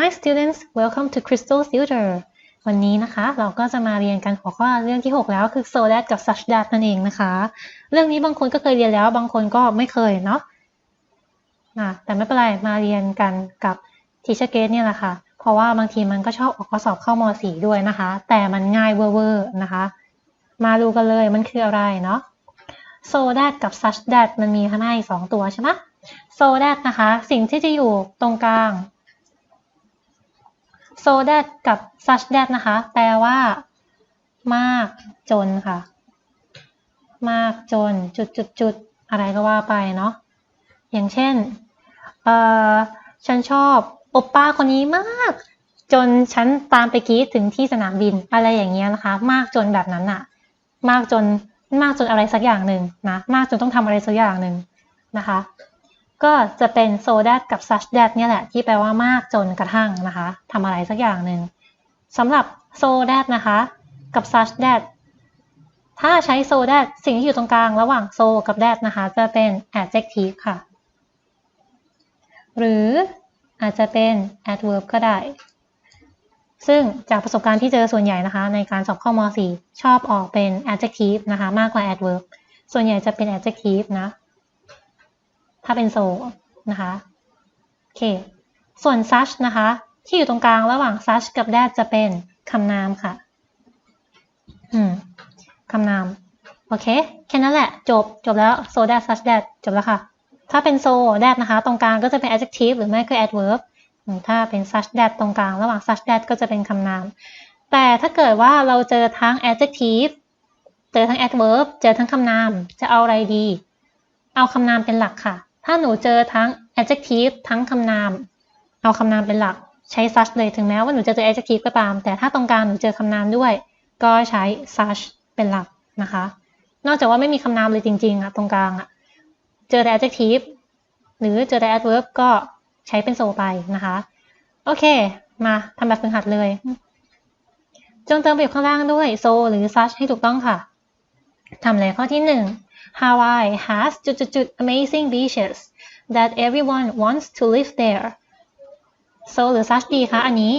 Hi students welcome to Crystal Tutor วันนี้นะคะเราก็จะมาเรียนกันหัวข้อเรื่องที่ 6 แล้วคือ so that กับ such that นั่นเองนะคะ เรื่องนี้บางคนก็เคยเรียนแล้วบางคนก็ไม่เคยเนาะะแต่ไม่เป็นไรมาเรียนกันกับ Teacher Gate เนี่ยแหละค่ะ เพราะว่าบางทีมันก็ชอบออกข้อสอบเข้าม .4 ด้วยนะคะ แต่มันง่ายเวอร์ๆนะคะ มาดูกันเลยมันคืออะไรเนาะ so that กับ such that มันมีข้างในสองตัวใช่ไหม so that นะคะ สิ่งที่จะอยู่ตรงกลาง so that กับ such that นะคะ แปลว่า มากจนค่ะ มากจนจุดจุดจุดอะไรก็ว่าไปเนาะอย่างเช่นเออฉันชอบโอปป้าคนนี้มาก จนฉันตามไปกรีดถึงที่สนามบินอะไรอย่างเงี้ยนะคะ มากจนแบบนั้นอะมากจนมากจนอะไรสักอย่างหนึ่งนะ มากจนต้องทำอะไรสักอย่างหนึ่งนะคะ ก็จะเป็น so that กับ such that เนี่ยแหละ ที่แปลว่ามากจนกระทั่งนะคะทำอะไรสักอย่างหนึ่งสำหรับ so that นะคะ กับ such that ถ้าใช้ so that สิ่งที่อยู่ตรงกลางระหว่าง so กับ that นะคะ จะเป็น adjective ค่ะ หรืออาจจะเป็น adverb ก็ได้ ซึ่งจากประสบการณ์ที่เจอส่วนใหญ่นะคะ ในการสอบข้าม .4 ชอบออกเป็น adjective นะคะ มากกว่า adverb ส่วนใหญ่จะเป็น adjective นะ ถ้าเป็น so นะคะโอเคส่วน such นะคะ ที่อยู่ตรงกลางระหว่าง such กับ that จะเป็นคำนามค่ะ อืมคำนาม โอเค แค่นั้นแหละ จบ จบแล้ว so that such that จบแล้วค่ะ ถ้าเป็น so that นะคะ ตรงกลางก็จะเป็น adjective หรือไม่ก็ adverb ถ้าเป็น such that ตรงกลางระหว่าง such that ก็จะเป็นคำนาม แต่ถ้าเกิดว่าเราเจอทั้ง adjective เจอทั้ง adverb เจอทั้งคำนาม จะเอาอะไรดี เอาคำนามเป็นหลักค่ะ ถ้าหนูเจอทั้ง adjective ทั้งคำนาม เอาคำนามเป็นหลัก ใช้ such เลยถึงแม้ว่าหนูจะเจอ adjective ก็ตาม แต่ถ้าตรงกลางหนูเจอคำนามด้วย ก็ใช้ such เป็นหลักนะคะ นอกจากว่าไม่มีคำนามเลยจริงๆอะตรงกลางอะเจอแต่ adjective หรือเจอแต่ adverb ก็ใช้เป็น so ไปนะคะ โอเค มาทำแบบฝึกหัดเลย จงเติมประโยคข้างล่างด้วย so หรือ such ให้ถูกต้องค่ะทำเลยข้อที่หนึ่ง Hawaii has amazing beaches that everyone wants to live there so หรือ such ดีคะอันนี้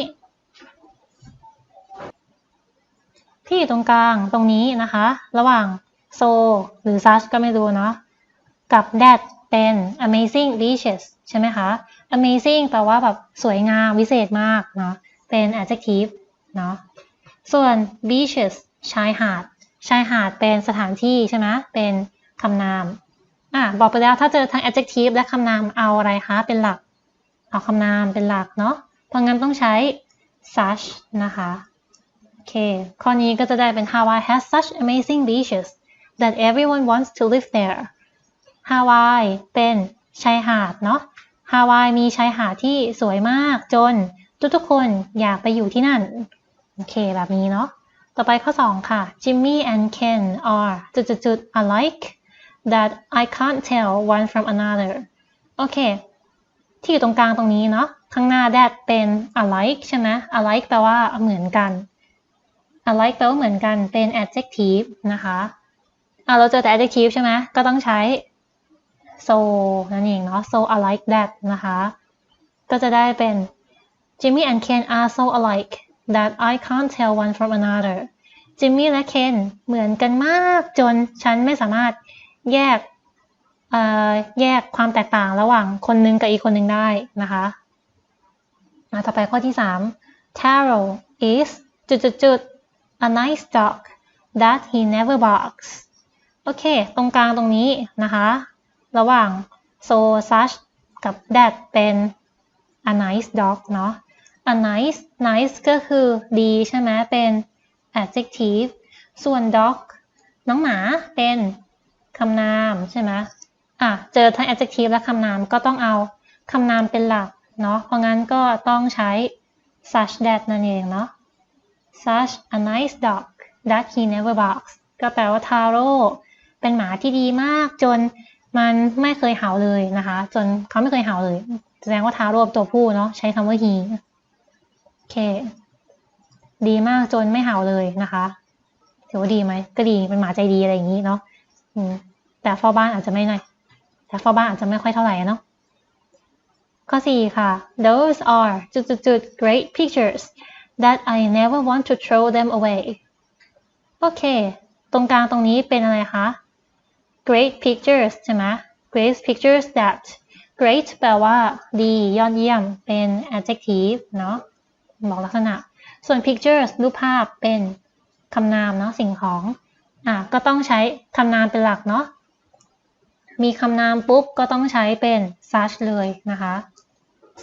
ที่อยู่ตรงกลางตรงนี้นะคะ ระหว่าง so หรือ such ก็ไม่รู้เนาะกับ that เป็น amazing beaches ใช่ไหมคะ amazing แปลว่าแบบสวยงามวิเศษมากเนาะเป็น adjective เนาะส่วน beaches ชายหาด ชายหาดเป็นสถานที่ใช่ไหมเป็น คำนาม อะบอกไปแล้วถ้าเจอทั้ง adjective และคำนามเอาอะไรคะ เป็นหลัก เอาคำนามเป็นหลักเนาะ เพราะงั้นต้องใช้ such นะคะ โอเค ข้อนี้ก็จะได้เป็น Hawaii has such amazing beaches that everyone wants to live there ฮาวายเป็นชายหาดเนาะ ฮาวายมีชายหาดที่สวยมากจน ทุกๆคนอยากไปอยู่ที่นั่น โอเคแบบนี้เนาะ ต่อไปข้อ 2 ค่ะ Jimmy and Ken are จุดๆ alike that I can't tell one from another โอเค ที่อยู่ตรงกลางตรงนี้เนาะ ข้างหน้า that เป็น alike ใช่ไหม alike แปลว่าเหมือนกัน alike แปลว่าเหมือนกัน เป็น adjective นะคะอะเราเจอแต่ adjective ใช่ไหม ก็ต้องใช้ so นั่นเองเนาะ so alike that นะคะ ก็จะได้เป็น Jimmy and Ken are so alike that I can't tell one from another Jimmy และ Ken เหมือนกันมากจนฉันไม่สามารถ แยกแยกความแตกต่างระหว่างคนหนึ่งกับอีกคนหนึ่งได้นะคะมาต่อไปข้อที่ 3 Taro is จุดจุดจุด a nice dog that he never barks โอเค ตรงกลางตรงนี้นะคะ ระหว่าง so such กับ that เป็น a nice dog เนาะ a nice nice ก็คือดีใช่ไหมเป็น adjective ส่วน dog น้องหมาเป็น คำนามใช่ไหมอะเจอทั้ง adjective และคำนามก็ต้องเอาคำนามเป็นหลักเนาะเพราะงั้นก็ต้องใช้ such that นั่นเองเนาะ such a nice dog that he never barks ก็แปลว่าทาโร่เป็นหมาที่ดีมากจนมันไม่เคยเห่าเลยนะคะ จนเขาไม่เคยเห่าเลย แสดงว่าทาโร่ตัวผู้เนาะใช้คำว่า he โอเค ดีมากจนไม่เห่าเลยนะคะถือว่าดีไหมก็ดีเป็นหมาใจดีอะไรอย่างนี้เนาะ แต่เฝ้าบ้านอาจจะไม่หน่อยแต่เฝ้าบ้านอาจจะไม่ค่อยเท่าไหร่เนาะข้อ4ค่ะ those are จุดๆๆ great pictures that I never want to throw them away โอเค ตรงกลางตรงนี้เป็นอะไรคะ great pictures ใช่ไหม great pictures that great แปลว่า ดี ยอดเยี่ยม เป็น adjective เนาะ บอกลักษณะ ส่วน pictures รูปภาพเป็นคำนามเนาะ สิ่งของ อะก็ต้องใช้คำนามเป็นหลักเนาะ มีคำนามปุ๊บก็ต้องใช้เป็น such เลยนะคะ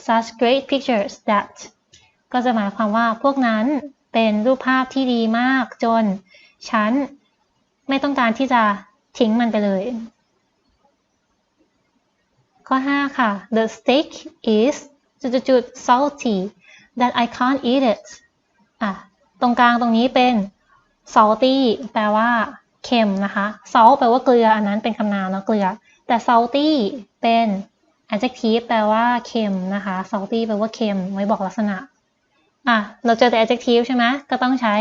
such great pictures that ก็จะหมายความว่าพวกนั้นเป็นรูปภาพที่ดีมากจน ฉันไม่ต้องการที่จะทิ้งมันไปเลย ข้อ 5 ค่ะ the steak is จุดๆ salty that I can't eat it อะ ตรงกลางตรงนี้เป็น salty แปลว่าเค็มนะคะ salt แปลว่าเกลือ อันนั้นเป็นคำนามเนาะเกลือ แต่ salty เป็น adjective แปลว่าเค็มนะคะ salty แปลว่าเค็ม ไว้บอกลักษณะ อะ เราเจอแต่ adjective ใช่ไหมก็ต้องใช้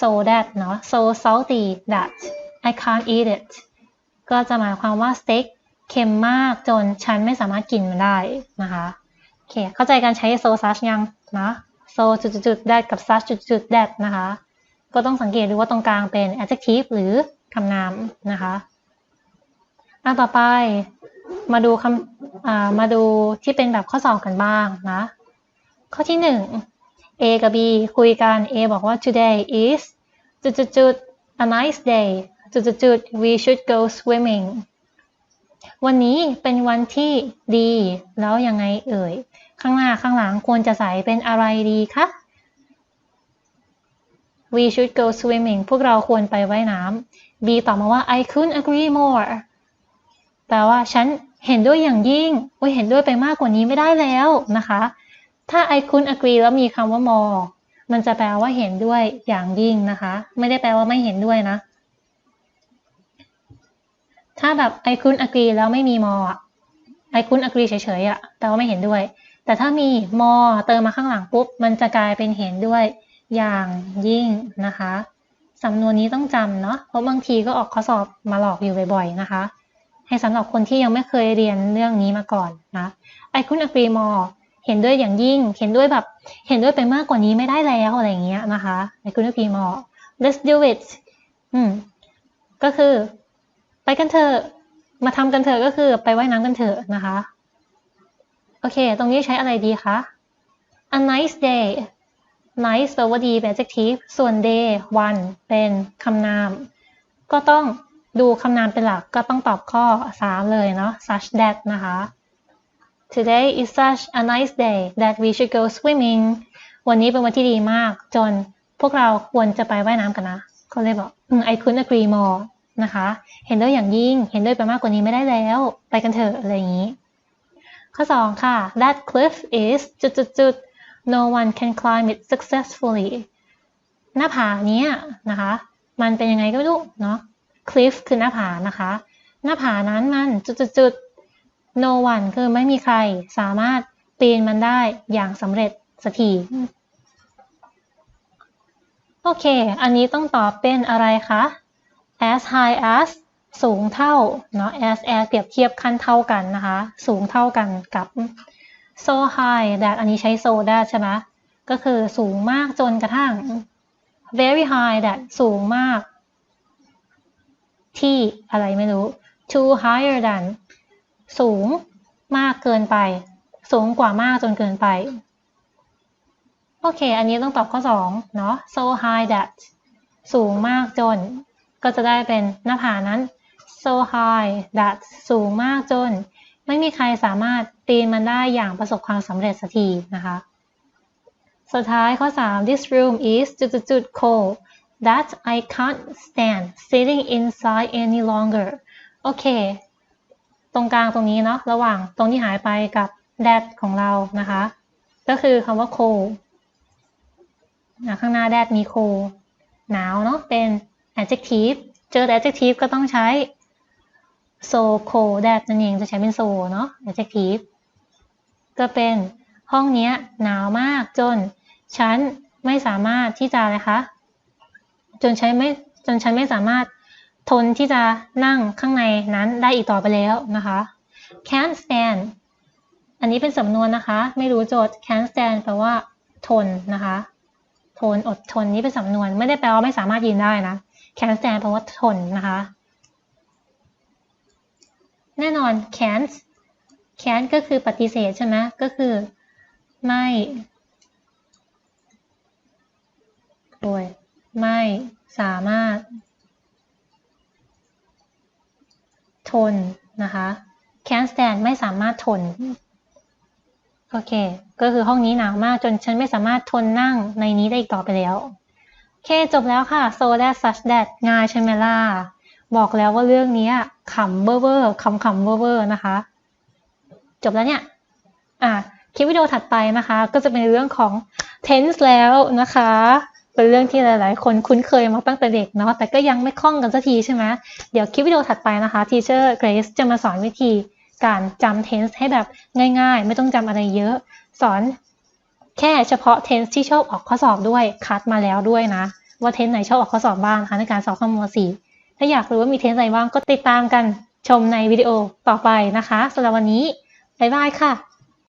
so that เนาะ so salty that I can't eat it ก็จะหมายความว่าสเต็กเค็มมากจนฉันไม่สามารถกินมันได้นะคะโอเค เข้าใจการใช้ so such ยังนะ so จุดๆ that กับ such จุดๆ that นะคะ ก็ต้องสังเกตดูว่าตรงกลางเป็น adjective หรือคำนามนะคะอะต่อไปมาดูคำมาดูที่เป็นแบบข้อสอบกันบ้างนะ ข้อที่หนึ่ง A กับ B คุยกัน A บอกว่า today is จุดๆ a nice day จุดๆ we should go swimming วันนี้เป็นวันที่ดี แล้วยังไงเอ่ย ข้างหน้าข้างหลังควรจะใส่เป็นอะไรดีคะ we should go swimming พวกเราควรไปไว่ายน้ำ B ตอบมาว่า I couldn't agree more แปลว่าฉันเห็นด้วยอย่างยิ่งโอ้ยเห็นด้วยไปมากกว่านี้ไม่ได้แล้วนะคะ ถ้า I couldn't agree แล้วมีคำว่า more มันจะแปลว่าเห็นด้วยอย่างยิ่งนะคะ ไม่ได้แปลว่าไม่เห็นด้วยนะ ถ้าแบบ I couldn't agree แล้วไม่มี more I couldn't agree เฉยๆอะแปลว่าไม่เห็นด้วย แต่ถ้ามี more เติมมาข้างหลังปุ๊บ มันจะกลายเป็นเห็นด้วย อย่างยิ่งนะคะสำนวนนี้ต้องจำเนาะเพราะบางทีก็ออกข้อสอบมาหลอกอยู่บ่อยๆนะคะ ให้สำหรับคนที่ยังไม่เคยเรียนเรื่องนี้มาก่อนนะ I couldn't agree more เห็นด้วยอย่างยิ่ง เห็นด้วยแบบ เห็นด้วยไปมากกว่านี้ไม่ได้แล้วอะไรอย่างเงี้ยนะคะ I couldn't agree more let's do it อืมก็คือ ไปกันเถอะมาทำกันเถอะก็คือไปไว่ายน้ำกันเถอะนะคะ โอเค ตรงนี้ใช้อะไรดีคะ a nice day nice แปลว่าดีเป็น adjective ส่วน day วัน เป็นคำนาม ก็ต้องดูคำนามเป็นหลักก็ต้องตอบข้อ 3 เลยเนาะ such that นะคะ Today is such a nice day that we should go swimming วันนี้เป็นวันที่ดีมาก จนพวกเราควรจะไปว่ายน้ำกันนะเขาเลยบอก I couldn't agree more นะคะ เห็นด้วยอย่างยิ่ง เห็นด้วยไปมากกว่านี้ไม่ได้แล้ว ไปกันเถอะอะไรอย่างนี้ ข้อ 2 ค่ะ that cliff is จุดจุดจุด no one can climb it successfully หน้าผาเนี้ยนะคะ มันเป็นยังไงก็ไม่รู้เนาะ cliff คือหน้าผานะคะ หน้าผานั้นมันจุดจุดจุด no one คือไม่มีใครสามารถปีนมันได้อย่างสำเร็จสักทีโอเค อันนี้ต้องตอบเป็นอะไรคะ as high as สูงเท่า เนาะ as as เปรียบเทียบขั้นเท่ากันนะคะ สูงเท่ากันกับ so high that อันนี้ใช้ so that ใช่ไหมก็คือสูงมากจนกระทั่ง very high that สูงมาก ที่อะไรไม่รู้ too higher than สูงมากเกินไป สูงกว่ามากจนเกินไป โอเค อันนี้ต้องตอบข้อ2เนาะ so high that สูงมากจน ก็จะได้เป็นหน้าผานั้น so high that สูงมากจน ไม่มีใครสามารถ ปีนมันได้อย่างประสบความสำเร็จสักทีนะคะ สุดท้ายข้อ 3 this room is จุดๆ cold that I can't stand sitting inside any longer โอเค ตรงกลางตรงนี้เนาะระหว่างตรงที่หายไปกับ that ของเรานะคะ ก็คือคำว่า cold ข้างหน้า that มี cold หนาวเนาะเป็น adjective เจอ adjective ก็ต้องใช้ so cold that นั่นเองจะใช้เป็น so เนาะ adjective ก็เป็นห้องนี้หนาวมากจนฉันไม่สามารถที่จะอะไรคะ จนฉันไม่จนฉันไม่สามารถทนที่จะนั่งข้างในนั้นได้อีกต่อไปแล้วนะคะ can't stand อันนี้เป็นสำนวนนะคะ ไม่รู้โจทย์ can stand แปลว่าทนนะคะ ทนอดทนนี่เป็นสำนวน ไม่ได้แปลว่าไม่สามารถยืนได้นะ can stand แปลว่าทนนะคะ แน่นอน can't can't ก็คือปฏิเสธใช่ไหมก็คือไม่โดยไม่สามารถ ทน นะคะ can't stand ไม่สามารถทน โอเค ก็คือห้องนี้หนาวมากจนฉันไม่สามารถทนนั่งในนี้ได้อีกต่อไปแล้วโอเค จบแล้วค่ะ so that such that ง่ายใช่ไหมล่ะ บอกแล้วว่าเรื่องนี้ขำเบ้อเบ้อขำขำเบ้อเบ้อนะคะ จบแล้วเนี่ย อะคลิปวิดีโอถัดไปนะคะ ก็จะเป็นเรื่องของ tense แล้วนะคะ เป็นเรื่องที่หลายๆ คนคุ้นเคยมาตั้งแต่เด็กเนาะแต่ก็ยังไม่คล่องกันสักทีใช่ไหมเดี๋ยวคลิปวิดีโอถัดไปนะคะ Teacher Grace จะมาสอนวิธีการจำ tense ให้แบบง่าย ๆ ไม่ต้องจำอะไรเยอะ สอนแค่เฉพาะ tense ที่ชอบออกข้อสอบด้วยคัดมาแล้วด้วยนะ ว่า tense ไหนชอบออกข้อสอบบ้างนะคะในการสอบข้อม .4 ถ้าอยากรู้ว่ามี tense อะไรบ้างก็ติดตามกันชมในวิดีโอต่อไปนะคะสำหรับวันนี้ บ๊ายบายค่ะ